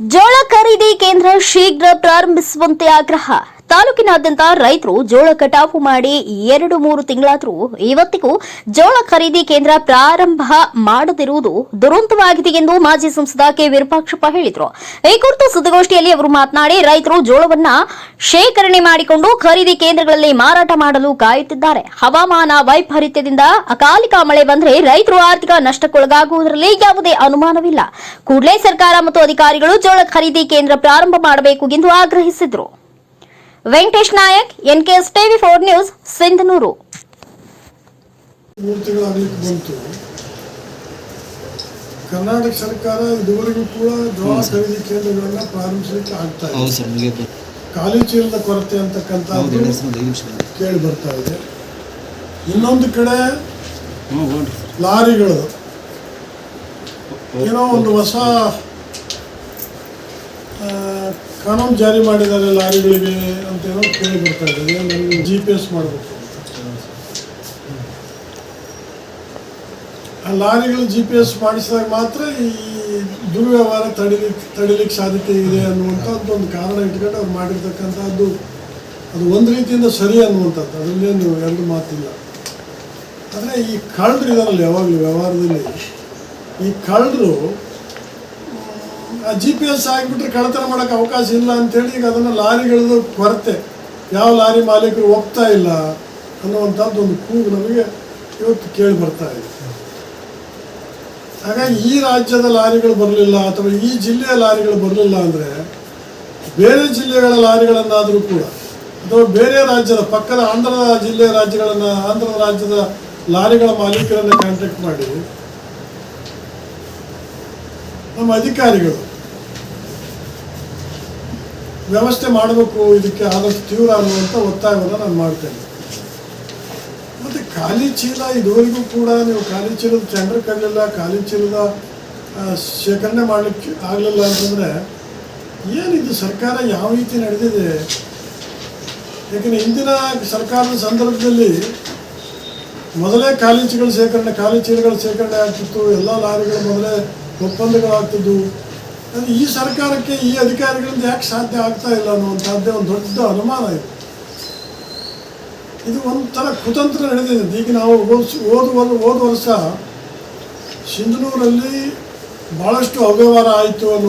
ಜೋಳ ಖರೀದಿ ಕೇಂದ್ರ ಶೀಘ್ರ ಪ್ರಾರಂಭಿಸುವಂತೆ ಆಗ್ರಹ. ತಾಲೂಕಿನಾದ್ಯಂತ ರೈತರು ಜೋಳ ಕಟಾವು ಮಾಡಿ ಎರಡು ಮೂರು ತಿಂಗಳಾದರೂ ಇವತ್ತಿಗೂ ಜೋಳ ಖರೀದಿ ಕೇಂದ್ರ ಪ್ರಾರಂಭ ಮಾಡದಿರುವುದು ದುರಂತವಾಗಿದೆ ಎಂದು ಮಾಜಿ ಸಂಸದ ಕೆ ವಿರೂಪಾಕ್ಷಪ್ಪ ಹೇಳಿದರು. ಈ ಕುರಿತು ಸುದ್ದಿಗೋಷ್ಠಿಯಲ್ಲಿ ಅವರು ಮಾತನಾಡಿ, ರೈತರು ಜೋಳವನ್ನ ಶೇಖರಣೆ ಮಾಡಿಕೊಂಡು ಖರೀದಿ ಕೇಂದ್ರಗಳಲ್ಲಿ ಮಾರಾಟ ಮಾಡಲು ಕಾಯುತ್ತಿದ್ದಾರೆ. ಹವಾಮಾನ ವೈಪರೀತ್ಯದಿಂದ ಅಕಾಲಿಕ ಮಳೆ ಬಂದರೆ ರೈತರು ಆರ್ಥಿಕ ನಷ್ಟಕ್ಕೊಳಗಾಗುವುದರಲ್ಲಿ ಯಾವುದೇ ಅನುಮಾನವಿಲ್ಲ. ಕೂಡಲೇ ಸರ್ಕಾರ ಮತ್ತು ಅಧಿಕಾರಿಗಳು ಜೋಳ ಖರೀದಿ ಕೇಂದ್ರ ಪ್ರಾರಂಭ ಮಾಡಬೇಕು ಎಂದು ಆಗ್ರಹಿಸಿದರು. Venkatesh Nayak NKS TV four news Sindhanur. ಮೂರು ತಿಂಗಳಾಗ್ಲಿಕ್ಕೆ ಬಂತು ಕರ್ನಾಟಕ ಸರ್ಕಾರ ಇದುವರೆಗೂ ಕೂಡ ಜೋಳ ಖರೀದಿ ಕೇಂದ್ರಗಳನ್ನ ಪ್ರಾರಂಭಿಸಲಿಕ್ಕೆ ಆಗ್ತಾ ಇದೆ. ಚೀಲದ ಕೊರತೆ ಅಂತಕ್ಕಂಥ ಕೇಳಿ ಬರ್ತಾ ಇದೆ. ಇನ್ನೊಂದು ಕಡೆ ಲಾರಿಗಳು. ಏನೋ ಒಂದು ಹೊಸ ಕಾನೂನು ಜಾರಿ ಮಾಡಿದ್ದಾರೆ ಲಾರಿಗಳಿಗೆ ಅಂತ ಏನೋ ಕೇಳಿ ಬರ್ತಾ ಇದೆ. ನಮಗೆ ಜಿ ಪಿ ಎಸ್ ಮಾಡಬೇಕು? ಆ ಲಾರಿಗಳು ಜಿ ಪಿ ಎಸ್ ಮಾಡಿಸಿದಾಗ ಮಾತ್ರ ಈ ದುರ್ವ್ಯವಹಾರ ತಡಿಲಿಕ್ಕೆ ತಡಿಲಿಕ್ಕೆ ಸಾಧ್ಯತೆ ಇದೆ ಅನ್ನುವಂಥದ್ದು ಒಂದು ಕಾರಣ ಇಟ್ಕೊಂಡು ಅವ್ರು ಮಾಡಿರ್ತಕ್ಕಂಥದ್ದು ಅದು ಒಂದು ರೀತಿಯಿಂದ ಸರಿ ಅನ್ನುವಂಥದ್ದು ಅದರಲ್ಲೇನು ಎರಡು ಮಾತಿಲ್ಲ. ಆದರೆ ಈ ಕಳ್ಳರು ಇದಾರಲ್ಲ ಯಾವಾಗಲೂ ವ್ಯವಹಾರದಲ್ಲಿ. ಈ ಕಳ್ಳರು ಜಿ ಪಿ ಎಸ್ ಆಗಿಬಿಟ್ರೆ ಕಳ್ಳತನ ಮಾಡೋಕೆ ಅವಕಾಶ ಇಲ್ಲ ಅಂತೇಳಿ ಈಗ ಅದನ್ನು ಲಾರಿಗಳದ್ದು ಕೊರತೆ. ಯಾವ ಲಾರಿ ಮಾಲೀಕರು ಹೋಗ್ತಾ ಇಲ್ಲ ಅನ್ನುವಂಥದ್ದು ಒಂದು ಕೂಗು ನಮಗೆ ಇವತ್ತು ಕೇಳಿ ಬರ್ತಾ ಇದೆ. ಹಾಗಾಗಿ ಈ ರಾಜ್ಯದ ಲಾರಿಗಳು ಬರಲಿಲ್ಲ ಅಥವಾ ಈ ಜಿಲ್ಲೆಯ ಲಾರಿಗಳು ಬರಲಿಲ್ಲ ಅಂದರೆ ಬೇರೆ ಜಿಲ್ಲೆಗಳ ಲಾರಿಗಳನ್ನಾದರೂ ಕೂಡ ಅಥವಾ ಬೇರೆ ರಾಜ್ಯದ ಪಕ್ಕದ ಆಂಧ್ರ ಜಿಲ್ಲೆಯ ರಾಜ್ಯಗಳನ್ನು ಆಂಧ್ರ ರಾಜ್ಯದ ಲಾರಿಗಳ ಮಾಲೀಕರನ್ನು ಕಾಂಟ್ಯಾಕ್ಟ್ ಮಾಡಿ ನಮ್ಮ ಅಧಿಕಾರಿಗಳು ವ್ಯವಸ್ಥೆ ಮಾಡಬೇಕು, ಇದಕ್ಕೆ ಆದಷ್ಟು ತೀವ್ರ ಅನ್ನುವಂಥ ಒತ್ತಾಯವನ್ನು ನಾನು ಮಾಡ್ತೇನೆ. ಮತ್ತು ಖಾಲಿ ಚೀಲ ಇದುವರೆಗೂ ಕೂಡ ನೀವು ಖಾಲಿ ಚೀಲದ ಟೆಂಡರ್ ಕರಲಿಲ್ಲ ಖಾಲಿ ಚೀಲದ ಶೇಖರಣೆ ಮಾಡಲಿಕ್ಕೆ ಆಗಲಿಲ್ಲ ಅಂತಂದರೆ ಏನಿದು ಸರ್ಕಾರ ಯಾವ ರೀತಿ ನಡೆದಿದೆ? ಯಾಕಂದರೆ ಇಂದಿನ ಸರ್ಕಾರದ ಸಂದರ್ಭದಲ್ಲಿ ಮೊದಲೇ ಖಾಲಿ ಚೀಲಗಳ ಶೇಖರಣೆ, ಖಾಲಿ ಚೀಲಗಳ ಶೇಖರಣೆ ಆಗ್ತಿತ್ತು, ಎಲ್ಲ ಲಾರಿಗಳು ಮೊದಲೇ ಒಪ್ಪಂದಗಳಾಗ್ತಿದ್ವು. ಆದರೆ ಈ ಸರ್ಕಾರಕ್ಕೆ ಈ ಅಧಿಕಾರಿಗಳಿಂದ ಯಾಕೆ ಸಾಧ್ಯ ಆಗ್ತಾ ಇಲ್ಲ ಅನ್ನುವಂಥದ್ದೇ ಒಂದು ದೊಡ್ಡ ಅನುಮಾನ ಇದೆ. ಇದು ಒಂಥರ ಕುತಂತ್ರ ನಡೆದಿದೆ. ಈಗ ನಾವು ಹೋದ ಓದು ಹೋದ ವರ್ಷ ಸಿಂಧನೂರಲ್ಲಿ ಭಾಳಷ್ಟು ಅವ್ಯವಹಾರ ಆಯಿತು ಅನ್ನೋ